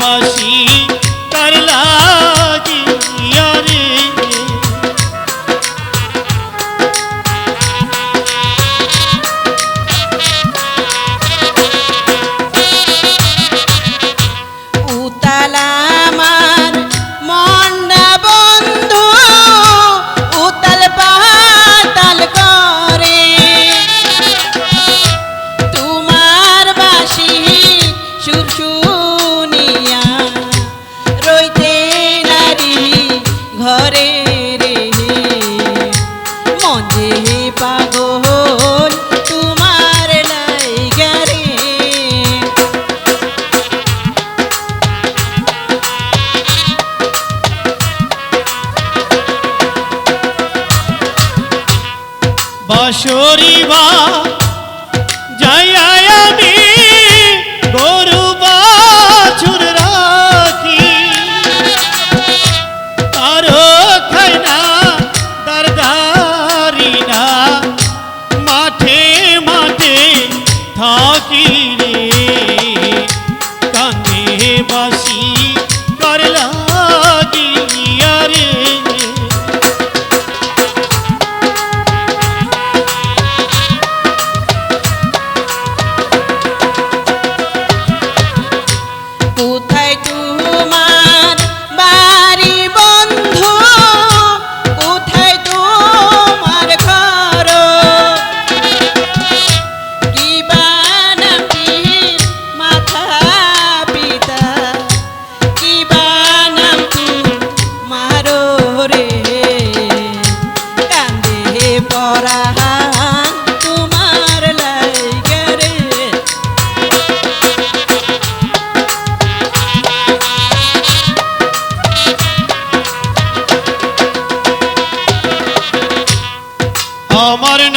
বাসি কার বাঁশরি বা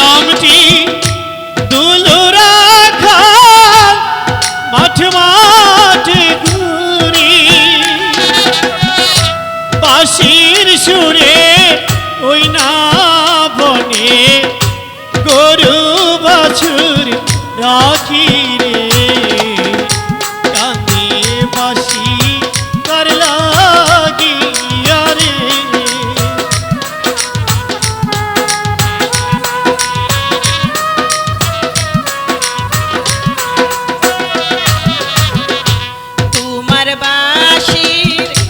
নামটি দুলুরা খাল মাঠ মাঠে ঘুরি। বাঁশির সুরে ওই না বনে গরু বাছুর রাখি রে বাসির